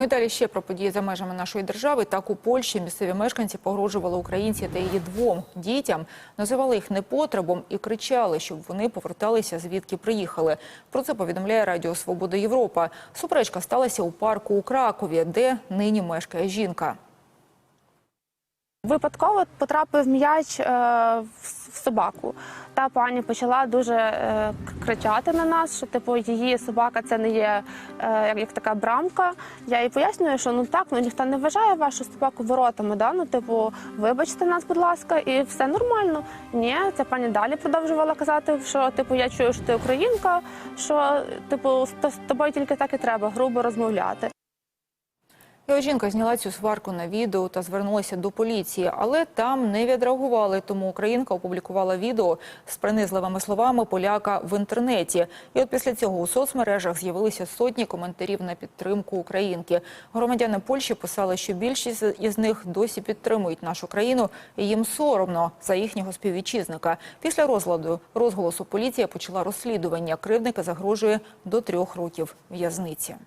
І далі ще про події за межами нашої держави. Так у Польщі місцеві мешканці погрожували українці та її двом дітям, називали їх непотребом і кричали, щоб вони поверталися звідки приїхали. Про це повідомляє Радіо Свобода Європа. Суперечка сталася у парку у Кракові, де нині мешкає жінка. Випадково потрапив м'яч е, в собаку. Та пані почала дуже е, кричати на нас, що типу її собака це не є е, як, як така брамка. Я їй пояснюю, що ну так, ну ніхто не вважає вашу собаку воротами. Да? Ну, типу, вибачте нас, будь ласка, і все нормально. Ні, ця пані далі продовжувала казати, що типу я чую, що ти українка, що типу з тобою тільки так і треба грубо розмовляти. І жінка зняла цю сварку на відео та звернулася до поліції, але там не відреагували. Тому українка опублікувала відео з принизливими словами поляка в інтернеті. І от після цього у соцмережах з'явилися сотні коментарів на підтримку українки. Громадяни Польщі писали, що більшість із них досі підтримують нашу країну, і їм соромно за їхнього співвітчизника. Після розладу розголосу поліція почала розслідування. Кривдника загрожує до трьох років в'язниці.